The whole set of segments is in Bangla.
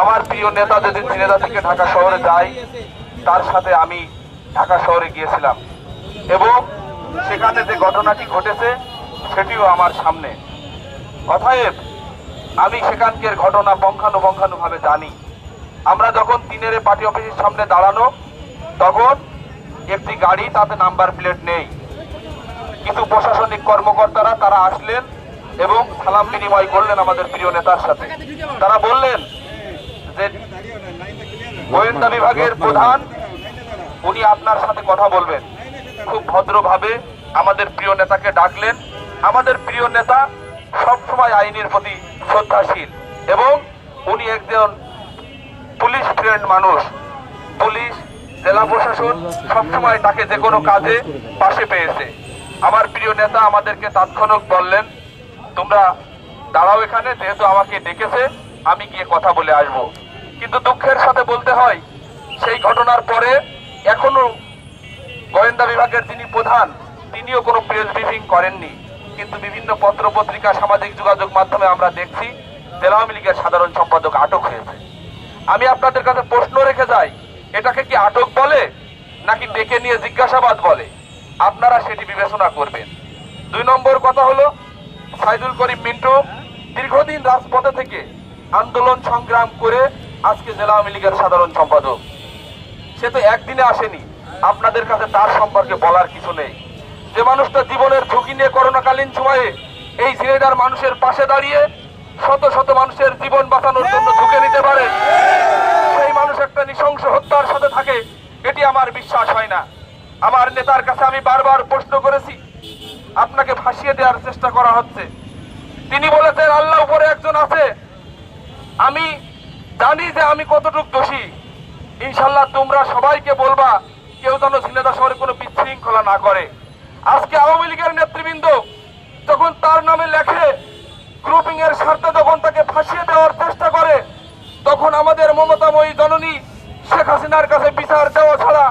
আমার প্রিয় নেতা যেদিন ঝিনেদা থেকে ঢাকা শহরে যায়, তার সাথে আমি ঢাকা শহরে গিয়েছিলাম। এবং সেখানে যে ঘটনাটি ঘটেছে, সেটিও আমার সামনে। অতএব, আমি সেখানকার ঘটনা পঙ্খানুপঙ্খানু ভাবে জানি। আমরা যখন তিনের পার্টি অফিসের সামনে দাঁড়ানো, তখন একটি গাড়ি তাতে নাম্বার প্লেট নেই। কিছু প্রশাসনিক কর্মকর্তারা তারা আসলেন এবং সালাম বিনিময় করলেন আমাদের প্রিয় নেতার সাথে। তারা বললেন যে গোয়েন্দা বিভাগের প্রধান, উনি আপনার সাথে কথা বলবেন। খুব ভদ্রভাবে আমাদের প্রিয় নেতাকে ডাকলেন। আমাদের প্রিয় নেতা সবসময় আইনের প্রতি শ্রদ্ধাশীল এবং উনি একজন পুলিশ ফ্রেন্ড মানুষ। পুলিশ, জেলা প্রশাসন সবসময় তাকে যে কোনো কাজে পাশে পেয়েছে। আমার প্রিয় নেতা আমাদেরকে তাৎক্ষণিক বললেন, তোমরা দাঁড়াও এখানে, যেহেতু আমাকে ডেকেছে, আমি গিয়ে কথা বলে আসব। কিন্তু দুঃখের সাথে বলতে হয়, সেই ঘটনার পরে এখনও গোয়েন্দা বিভাগের যিনি প্রধান, তিনিও কোনো প্রেস ব্রিফিং করেননি। কিন্তু বিভিন্ন পত্র পত্রিকা সামাজিক যোগাযোগ মাধ্যমে আমরা দেখছি আওয়ামী লীগের সাধারণ সম্পাদক আটক হয়েছে। আমি আপনাদের কাছে প্রশ্ন রেখে যাই, এটাকে কি আটক বলে, নাকি ডেকে নিয়ে জিজ্ঞাসাবাদ বলে? আপনারা সেটি বিবেচনা করবেন। দুই নম্বর কথা হলো, সাইদুল করিম মিন্টু দীর্ঘদিন রাজপথে থেকে আন্দোলন সংগ্রাম করে আজকে জেলা আওয়ামী লীগের সাধারণ সম্পাদক। সে তো একদিনে আসেনি। আপনাদের কাছে তার সম্পর্কে বলার কিছু নেই। যে মানুষটা জীবনের ঝুঁকি নিয়ে করোনাকালীন সময়ে এই ঝিনেদার মানুষের পাশে দাঁড়িয়ে শত শত মানুষের জীবন বাঁচানোর জন্য ঝুঁকে নিতে পারে, সেই মানুষ একটা নৃশংস হত্যার সাথে থাকে, এটি আমার বিশ্বাস হয় না। আমার নেতার কাছে আমি বারবার প্রশ্ন করেছি, আপনাকে ফাঁসিয়ে দেওয়ার চেষ্টা করা হচ্ছে। তিনি বলেছেন, আল্লাহ উপরে একজন আছে। আমি জানি যে আমি কতটুকু দোষী। ইনশাল্লাহ তোমরা সবাইকে বলবা, কেউ যেন ঝিনেদা শহরে কোনো বিশৃঙ্খলা না করে। আজকে আওয়ামী লীগের নেতৃবৃন্দ যখন তার নামে লেখে গ্রুপিং এর স্বার্থে যখন তাকে ফাঁসিয়ে দেওয়ার চেষ্টা করে, তখন আমাদের মমতাময়ী জননী শেখ হাসিনার কাছে বিচার দেওয়া ছাড়া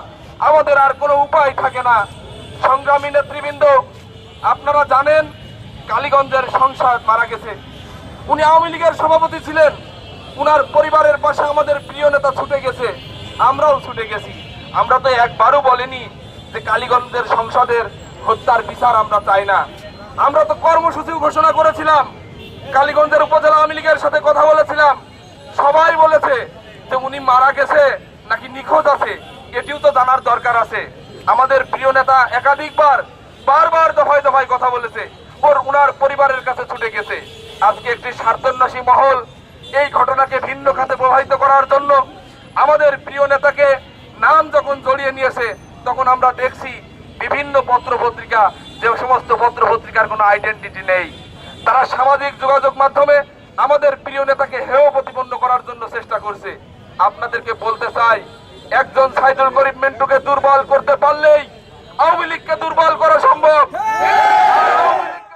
আমাদের আর কোনো উপায় থাকে না। সংগ্রামী নেতৃবৃন্দ, আপনারা জানেন, কালীগঞ্জের সংসদ মারা গেছে। উনি আওয়ামী লীগের সভাপতি ছিলেন। উনার পরিবারের পাশে আমাদের প্রিয় নেতা ছুটে গেছে, আমরাও ছুটে গেছি। আমরা তো একবারও বলিনি যে কালীগঞ্জের সংসদের হত্যার বিচার আমরা চাই না। আমরা তো কর্মসূচি ঘোষণা করেছিলাম, কালীগঞ্জের উপজেলা আওয়ামী লীগের সাথে কথা বলেছিলাম। সবাই বলেছে যে উনি মারা গেছে নাকি নিখোঁজ আছে, এটিও তো জানার দরকার আছে। আমাদের প্রিয় নেতা একাধিকবার, বারবার দফায় দফায় কথা বলেছে, ওর উনার পরিবারের কাছে ছুটে গেছে। আজকে একটি স্বার্থন্যাসী মহল এই ঘটনাকে ভিন্ন খাতে প্রবাহিত করার জন্য আমাদের প্রিয় নেতাকে নাম যখন জড়িয়ে নিয়েছে, তখন আমরা দেখছি বিভিন্ন পত্র পত্রিকা যে সমস্ত পত্র পত্রিকার কোনো আইডেন্টিটি নেই। তারা সামাজিক যোগাযোগ মাধ্যমে আমাদের প্রিয় নেতাকে হেয় প্রতিপন্ন করার জন্য চেষ্টা করছে। আপনাদেরকে বলতে চাই, একজন সাইদুল করিম মেন্টুকে দুর্বল করতে পারলেই আওয়ামী লীগকে দুর্বল করা সম্ভব।